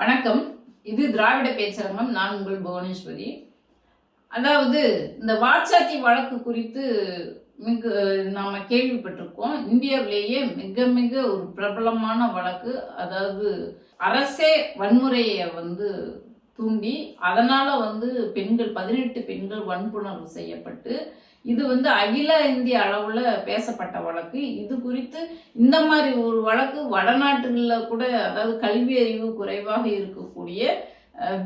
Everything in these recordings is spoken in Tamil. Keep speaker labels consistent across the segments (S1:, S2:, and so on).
S1: வணக்கம். இது திராவிட பேச்சரங்கம். நான் உங்கள் புவனேஸ்வரி. அதாவது இந்த வாட்சாத்தி வழக்கு குறித்து மிக நாம் கேள்விப்பட்டிருக்கோம். இந்தியாவிலேயே மிக மிக ஒரு பிரபலமான வழக்கு. அதாவது அரசே வன்முறையை வந்து தூண்டி அதனால் வந்து பெண்கள் பதினெட்டு பெண்கள் வன்புணர்வு செய்யப்பட்டு இது வந்து அகில இந்திய அளவில் பேசப்பட்ட வழக்கு. இது குறித்து இந்த மாதிரி ஒரு வழக்கு வடநாட்டுகளில் கூட அதாவது கல்வி அறிவு குறைவாக இருக்கக்கூடிய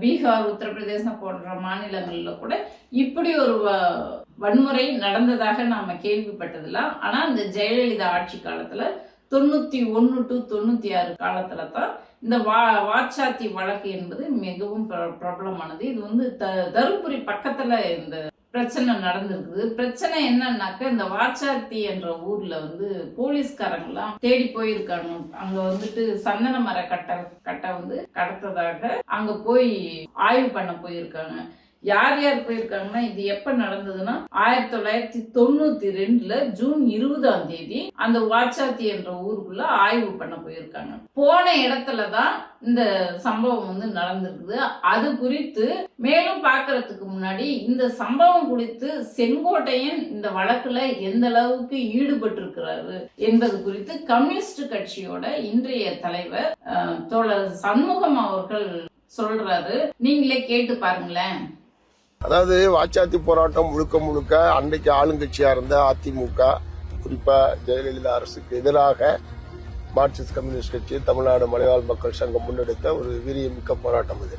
S1: பீகார் உத்தரப்பிரதேசம் போன்ற மாநிலங்களில் கூட இப்படி ஒரு வ- வன்முறை நடந்ததாக நாம் கேள்விப்பட்டதெல்லாம் ஆனால் இந்த ஜெயலலிதா ஆட்சி காலத்தில் தொண்ணூற்றி ஒன்று டு தொண்ணூற்றி ஆறு காலத்தில் தான் இந்த வா வாட்சாத்தி வழக்கு என்பது மிகவும் பிரபலமானது. இது வந்து த தருமபுரி பக்கத்தில் இந்த பிரச்சனை நடந்திருக்குது. பிரச்சனை என்னன்னாக்க இந்த வாச்சாத்தி என்ற ஊர்ல வந்து போலீஸ்காரங்களாம் தேடி போயிருக்காங்க. அங்க வந்துட்டு சந்தன மர கட்டை கட்டை வந்து கடத்ததாக அங்க போய் ஆய்வு பண்ண போயிருக்காங்க. யார் யார் போயிருக்காங்கன்னா இது எப்ப நடந்ததுன்னா ஆயிரத்தி தொள்ளாயிரத்தி தொண்ணூத்தி ரெண்டுல ஜூன் இருபதாம் தேதி அந்த வாட்சாத்தி என்ற ஊருக்குள்ள ஆய்வு பண்ண போயிருக்காங்க. போன இடத்துல தான் இந்த சம்பவம் வந்து நடந்திருக்குது. அது குறித்து மேலும் பார்க்கறதுக்கு முன்னாடி இந்த சம்பவம் குறித்து செங்கோட்டையன் இந்த வழக்குல எந்த அளவுக்கு ஈடுபட்டிருக்கிறாரு என்பது குறித்து கம்யூனிஸ்ட் கட்சியோட இன்றைய தலைவர் தோழர் சண்முகம் அவர்கள் சொல்றாரு. நீங்களே கேட்டு பாருங்களேன்.
S2: அதாவது வாச்சாத்தி போராட்டம் முழுக்க முழுக்க அன்றைக்கு ஆளுங்கட்சியா இருந்த அதிமுக குறிப்பா ஜெயலலிதா அரசுக்கு எதிராக மார்க்சிஸ்ட் கம்யூனிஸ்ட் கட்சி தமிழ்நாடு மலைவாழ் மக்கள் சங்கம் முன்னெடுத்த ஒரு வீரியமிக்க போராட்டம் இது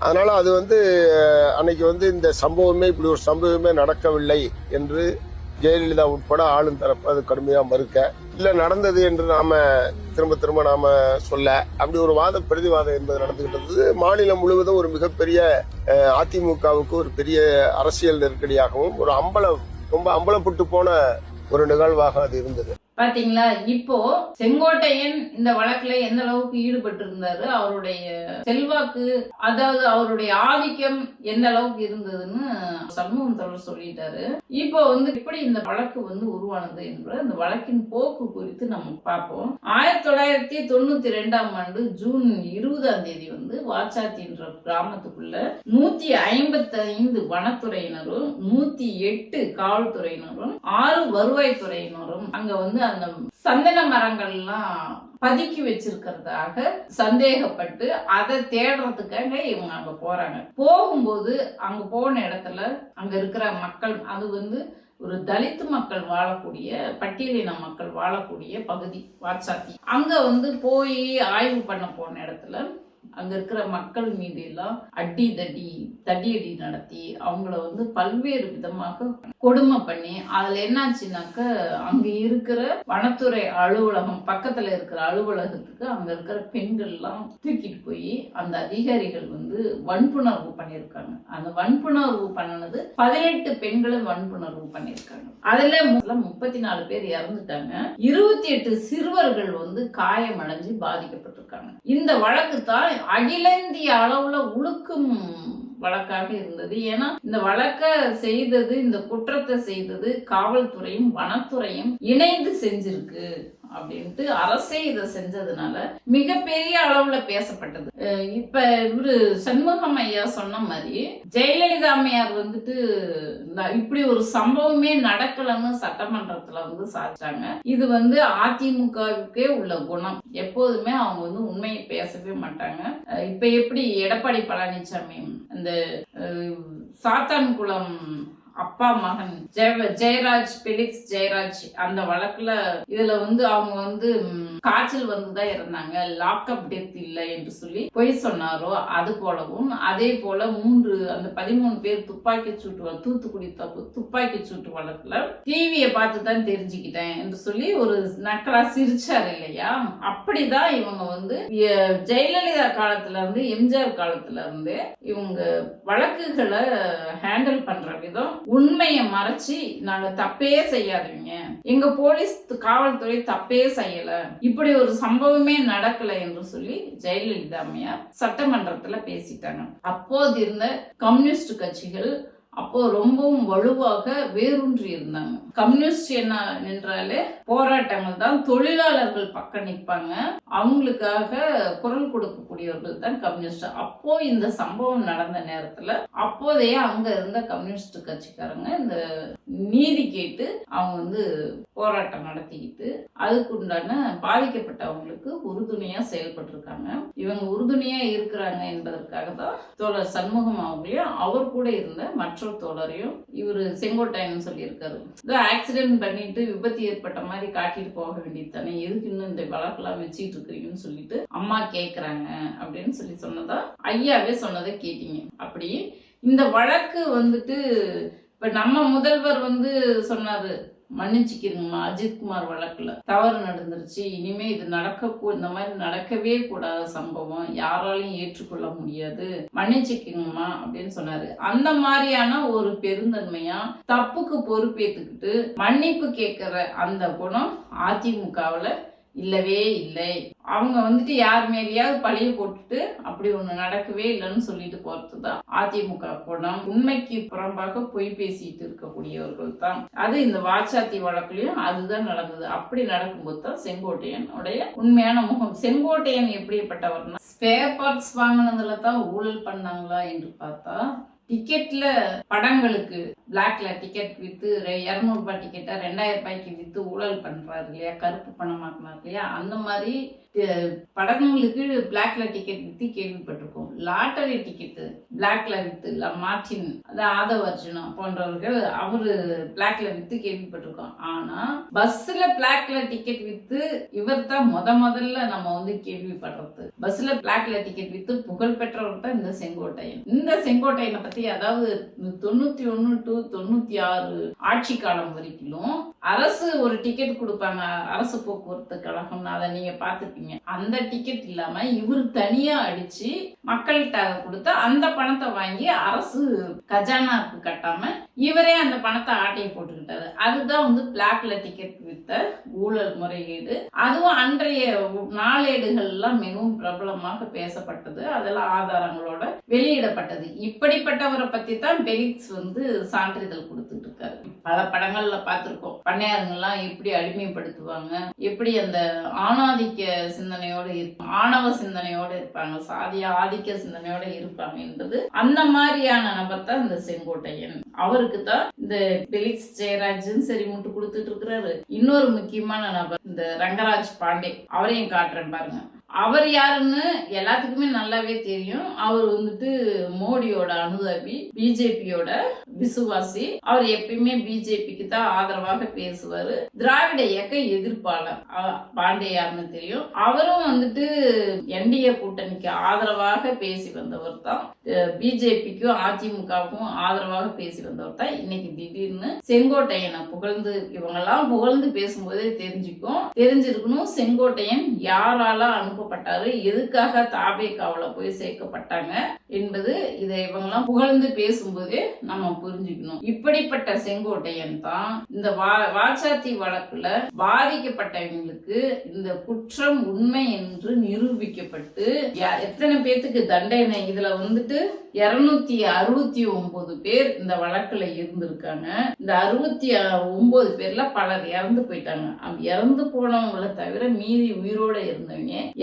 S2: அதனால அது வந்து அன்னைக்கு வந்து இந்த சம்பவமே இப்படி ஒரு சம்பவமே நடக்கவில்லை என்று ஜெயலலிதா உட்பட ஆளும் தரப்பு அது கடுமையா மறுக்க இல்ல நடந்தது என்று நாம திரும்ப திரும்ப நாம சொல்ல அப்படி ஒரு வாத பிரதிவாதம் என்பது நடந்துகிட்டு இருந்தது. மாநிலம் முழுவதும் ஒரு மிகப்பெரிய அதிமுகவுக்கு ஒரு பெரிய அரசியல் நெருக்கடியாகவும் ஒரு அம்பலம் ரொம்ப அம்பலப்பட்டு போன ஒரு நிகழ்வாக அது இருந்தது.
S1: பாத்தீங்களா? இப்போ செங்கோட்டையன் இந்த வழக்குல எந்த அளவுக்கு ஈடுபட்டு இருந்தாரு அவருடைய செல்வாக்கு அதாவது அவருடைய ஆதிக்கம் எந்த அளவுக்கு இருந்ததுன்னு சண்முகம் தொடர் சொல்லிட்டாரு. இப்போ வந்து எப்படி இந்த வழக்கு வந்து உருவானது என்ற அந்த வழக்கின் போக்கு குறித்து நம்ம பார்ப்போம். ஆயிரத்தி தொள்ளாயிரத்தி தொண்ணூத்தி ரெண்டாம் ஆண்டு ஜூன் இருபதாம் தேதி வந்து வாச்சாத்தி என்ற கிராமத்துக்குள்ள நூத்தி ஐம்பத்தி ஐந்து வனத்துறையினரும் நூத்தி எட்டு காவல்துறையினரும் ஆறு வருவாய்த்துறையினரும் அங்க வந்து அந்த சந்தன மரங்கள்லாம் பதுக்கி வச்சிருக்கிறதாக சந்தேகப்பட்டு அதை தேடுறதுக்காக இவங்க அங்க போறாங்க. போகும்போது அங்க போன இடத்துல அங்க இருக்கிற மக்கள் அது வந்து ஒரு தலித்து மக்கள் வாழக்கூடிய பட்டியலின மக்கள் வாழக்கூடிய பகுதி வாட்சாத்தி அங்க வந்து போய் ஆய்வு பண்ண போன இடத்துல அங்க இருக்கிற மக்கள் மீது எல்லாம் அடி தடி தடியடி நடத்தி அவங்கள வந்து பல்வேறு விதமாக கொடுமை பண்ணி அதுல என்னாச்சுனாக்க அங்க இருக்கிற வனத்துறை அலுவலகம் பக்கத்துல இருக்கிற அலுவலகத்துக்கு அங்க இருக்கிற பெண்கள் எல்லாம் தூக்கிட்டு போய் அந்த அதிகாரிகள் வந்து வன்புணர்வு பண்ணியிருக்காங்க. அந்த வன்புணர்வு பண்ணனது பதினெட்டு பெண்களும் வன்புணர்வு பண்ணியிருக்காங்க. அதுல முதல்ல முப்பத்தி நாலு பேர் இறந்துட்டாங்க. இருபத்தி எட்டு சிறுவர்கள் வந்து காயமடைஞ்சு பாதிக்கப்பட்டிருக்காங்க. இந்த வழக்கு தான் அகில இந்திய அளவுல உழுக்கும் வழக்காக இருந்தது. ஏன்னா இந்த வழக்க செய்தது இந்த குற்றத்தை செய்தது காவல்துறையும் வனத்துறையும் இணைந்து செஞ்சிருக்கு. அப்படின்ட்டு அரசே இதை செஞ்சதுனால மிகப்பெரிய அளவுல பேசப்பட்டது. இப்ப இவரு சண்முகம் ஐயா சொன்ன மாதிரி ஜெயலலிதா அம்மையார் வந்துட்டு இப்படி ஒரு சம்பவமே நடக்கலன்னு சட்டமன்றத்துல வந்து சாதிச்சாங்க. இது வந்து அதிமுகவுக்கே உள்ள குணம். எப்போதுமே அவங்க வந்து உண்மையை பேசவே மாட்டாங்க. இப்ப எப்படி எடப்பாடி பழனிசாமி அந்த சாத்தான்குளம் அப்பா மகன். ஜெய ஜெயராஜ் பெலிக்ஸ் ஜெயராஜ் அந்த வழக்குல இதுல வந்து அவங்க வந்து காய்ச்சல் வந்துதான் இருந்தாங்க லாக்அப் டெத் இல்லை என்று சொல்லி பொய் சொன்னாரோ அது போலவும் அதே போல மூன்று அந்த பதிமூணு பேர் துப்பாக்கி சூட்டு தூத்துக்குடி தப்பு துப்பாக்கி சூட்டு வழக்குல டிவியை பார்த்து தான் தெரிஞ்சுக்கிட்டேன் என்று சொல்லி ஒரு நக்கலா சிரிச்சார் இல்லையா? அப்படிதான் இவங்க வந்து ஜெயலலிதா காலத்துல இருந்து எம்ஜிஆர் காலத்துல இருந்து இவங்க வழக்குகளை ஹேண்டில் பண்ற விதம் உண்மையை மறைச்சு நாங்க தப்பே செய்யாதீங்க. எங்க போலீஸ் காவல்துறை தப்பே செய்யல. இப்படி ஒரு சம்பவமே நடக்கல என்று சொல்லி ஜெயலலிதா அம்மையார் சட்டமன்றத்துல பேசிட்டாங்க. அப்போது இருந்த கம்யூனிஸ்ட் கட்சிகள் அப்போ ரொம்பவும் வலுவாக வேரூன்றி இருந்தாங்க. கம்யூனிஸ்ட் என்ன என்றாலே போராட்டங்கள் தான் தொழிலாளர்கள் பக்கம் நிற்பாங்க. அவங்களுக்காக குரல் கொடுக்கக்கூடியவர்கள் தான் கம்யூனிஸ்ட். அப்போ இந்த சம்பவம் நடந்த நேரத்துல அப்போதைய அங்க இருந்த கம்யூனிஸ்ட் கட்சிக்காரங்க இந்த நீதி கேட்டு அவங்க வந்து போராட்டம் நடத்திக்கிட்டு அதுக்குண்டான பாதிக்கப்பட்டவங்களுக்கு உறுதுணையா செயல்பட்டிருக்காங்க. இவங்க உறுதுணையா இருக்கிறாங்க என்பதற்காக தான் தோழர் சண்முகம் அவங்களையும் அவர் கூட இருந்த மற்ற மற்றொரு தோழரையும் இவர் செங்கோட்டையன் சொல்லியிருக்காரு. இதோ ஆக்சிடென்ட் பண்ணிட்டு விபத்து ஏற்பட்ட மாதிரி காட்டிட்டு போக வேண்டியது தானே எதுக்கு இன்னும் இந்த வழக்கெல்லாம் வச்சுட்டு இருக்கிறீங்கன்னு சொல்லிட்டு அம்மா கேட்குறாங்க அப்படின்னு சொல்லி சொன்னதா ஐயாவே சொன்னதை கேட்டீங்க. அப்படி இந்த வழக்கு வந்துட்டு இப்போ நம்ம முதல்வர் வந்து சொன்னார் மன்னிச்சுக்கிறீங்கம்மா அஜித்குமார் வழக்குல தவறு நடந்துருச்சு. இனிமே இது நடக்க கூ- இந்த மாதிரி நடக்கவே கூடாத சம்பவம் யாராலையும் ஏற்றுக்கொள்ள முடியாது. மன்னிச்சுக்கிங்கம்மா அப்படின்னு சொன்னாரு. அந்த மாதிரியான ஒரு பெருந்தன்மையா தப்புக்கு பொறுப்பேத்துக்கிட்டு மன்னிப்பு கேட்கிற அந்த குணம் அதிமுகவுல இல்லவே இல்லை. அவங்க வந்துட்டு யார் மேலேயாவது பழிய போட்டுட்டு அப்படி ஒண்ணு நடக்கவே இல்லைன்னு சொல்லிட்டு போறது தான் அதிமுக குணம். உண்மைக்கு புறம்பாக பொய் பேசிட்டு இருக்கக்கூடியவர்கள் தான். அது இந்த வாச்சாத்தி வழக்குலயும் அதுதான் நடந்தது. அப்படி நடக்கும்போது தான் செங்கோட்டையனுடைய உண்மையான முகம். செங்கோட்டையன் எப்படிப்பட்டவர்னா ஸ்பேர் பார்ட்ஸ் வாங்கினதுல தான் ஊழல் பண்ணாங்களா என்று பார்த்தா டிக்கெட்ல படங்களுக்கு பிளாக்ல டிக்கெட் வித்து இரநூறுபா டிக்கெட்டை ரெண்டாயிரம் ரூபாய்க்கு வித்து ஊழல் பண்றாரு இல்லையா? கருப்பு பணமாக்குனாரு இல்லையா? அந்த மாதிரி படங்களுக்கு பிளாக்ல டிக்கெட் வித்து கேள்விப்பட்டிருக்கோம். லாட்டரி டிக்கெட்டு பிளாக்ல வித்து மார்டின் அது ஆதவ அர்ஜுனா போன்றவர்கள் அவரு பிளாக்ல வித்து கேள்விப்பட்டிருக்கோம். ஆனா பஸ்ல பிளாக்ல டிக்கெட் வித்து இவர் தான் முத முதல்ல நம்ம வந்து கேள்விப்படுறது. பஸ்ல பிளாக்ல டிக்கெட் வித்து புகழ் பெற்றவர் தான் இந்த செங்கோட்டையன். இந்த செங்கோட்டையனை பத்தி அதாவது தொண்ணூத்தி ஒண்ணு டு தொண்ணூத்தி ஆறு ஆட்சி காலம் வரைக்கும் அரசு ஒரு டிக்கெட் கொடுப்பாங்க. அரசு போக்குவரத்து கழகம்னு அதை நீங்க பார்த்திருப்பீங்க அந்த டிக்கெட் இல்லாம இவர் தனியா அடிச்சு மக்கள்கிட்ட கொடுத்து அந்த பணத்தை வாங்கி அரசு கஜானாக்கு கட்டாம இவரே அந்த பணத்தை ஆட்டையை போட்டுக்கிட்டாரு. அதுதான் வந்து பிளாக்ல டிக்கெட் வித்த ஊழல் முறையீடு அதுவும் அன்றைய நாளேடுகள்லாம் மிகவும் பிரபலமாக பேசப்பட்டது. அதெல்லாம் ஆதாரங்களோட வெளியிடப்பட்டது. இப்படிப்பட்டவரை பத்தி தான் பெலிக்ஸ் வந்து சான்றிதழ் கொடுத்துட்டு இருக்காரு. பல படங்கள்ல பார்த்துருக்கோம் பண்ணையாருங்கெல்லாம் எப்படி அடிமைப்படுத்துவாங்க? எப்படி அந்த ஆணாதிக்க சிந்தனையோட இருப்பாங்க ஆணவ சிந்தனையோட இருப்பாங்க சாதிய ஆதிக்க சிந்தனையோட இருப்பாங்க என்பது அந்த மாதிரியான நபர் தான் இந்த செங்கோட்டையன். அவருக்கு தான் இந்த பெலிக்ஸ் ஜெயராஜன் சரி முட்டு கொடுத்துட்டு இருக்கிறாரு. இன்னொரு முக்கியமான நபர் இந்த ரங்கராஜ் பாண்டே. அவரையும் காட்டுறேன் பாருங்க. அவர் யாருன்னு எல்லாத்துக்குமே நல்லாவே தெரியும். அவர் வந்துட்டு மோடியோட அனுதாபி பிஜேபியோட விசுவாசி அவர் எப்பயுமே பிஜேபிக்கு தான் ஆதரவாக பேசுவாரு. திராவிட இயக்க எதிர்ப்பாளர் அ- பாண்டே யாருன்னு தெரியும். அவரும் வந்துட்டு என்டிஏ கூட்டணிக்கு ஆதரவாக பேசி வந்தவர் தான். பிஜேபிக்கும் அதிமுகவுக்கும் ஆதரவாக பேசி வந்தவர் தான். இன்னைக்கு திடீர்னு செங்கோட்டையனை புகழ்ந்து இவங்கெல்லாம் புகழ்ந்து பேசும்போதே தெரிஞ்சுக்கும். தெரிஞ்சிருக்கணும் செங்கோட்டையன் யாரால அனுப்பப்பட்டாரு எதுக்காக தாபேக்காவில் போய் சேர்க்கப்பட்டாங்க என்பது இதை இவங்கெல்லாம் புகழ்ந்து பேசும்போதே நம்ம புரிஞ்சுக்கணும். இப்படிப்பட்ட செங்கோட்டையன் தான் இந்த வா- வாச்சாத்தி வழக்குல பாதிக்கப்பட்டவங்களுக்கு இந்த குற்றம் உண்மை என்று நிரூபிக்கப்பட்டு யா- எத்தனை பேத்துக்கு தண்டனை? இதுல வந்துட்டு இருநூத்தி அறுபத்தி ஒன்பது பேர் இந்த வழக்குல இருந்திருக்காங்க. இந்த அறுபத்தி ஒன்பது பேர்ல பலர் இறந்து போயிட்டாங்க. இறந்து போனவங்களை தவிர மீதி உயிரோட இருந்தவங்க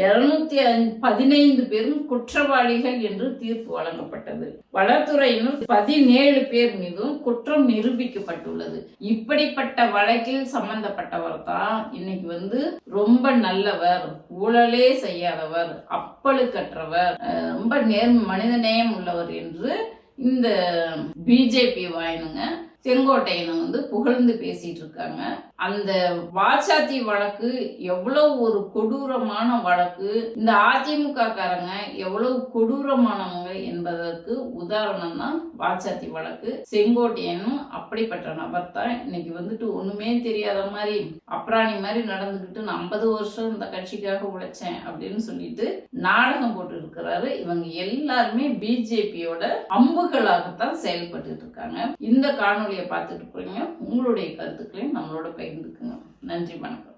S1: இருநூத்தி பதினைந்து பேரும் குற்றவாளிகள் என்று தீர்ப்பு வழங்கப்பட்டது. வளத்துறையினர் பதினேழு பேர் மீதும் குற்றம் நிரூபிக்கப்பட்டுள்ளது. இப்படிப்பட்ட வழக்கில் சம்பந்தப்பட்டவர் தான் இன்னைக்கு வந்து ரொம்ப நல்லவர் ஊழலே செய்யாதவர் அப்பழுக்கற்றவர் ரொம்ப நேர் மனிதநேயம் உள்ளவர் என்று இந்த பிஜேபி வாயினுங்க செங்கோட்டையனை வந்து புகழ்ந்து பேசிட்டு இருக்காங்க. அந்த வாட்சாத்தி வழக்கு எவ்வளவு ஒரு கொடூரமான வழக்கு இந்த அதிமுக காரங்க எவ்வளவு கொடூரமானவங்க என்பதற்கு உதாரணம் தான் வாச்சாத்தி வழக்கு. செங்கோட்டையனும் அப்படிப்பட்ட நபர் தான். இன்னைக்கு வந்துட்டு ஒண்ணுமே தெரியாத மாதிரி அப்ராணி மாதிரி நடந்துக்கிட்டு நான் ஐம்பது வருஷம் இந்த கட்சிக்காக உழைச்சேன் அப்படின்னு சொல்லிட்டு நாடகம் போட்டு இருக்கிறாரு இவங்க எல்லாருமே பிஜேபியோட அம்புகளாகத்தான் செயல்பட்டு இருக்காங்க. இந்த காணொளியை பார்த்துட்டு போறீங்க உங்களுடைய கருத்துக்களையும் நம்மளோட இருந்துக்குங்க நன்றி வணக்கம்.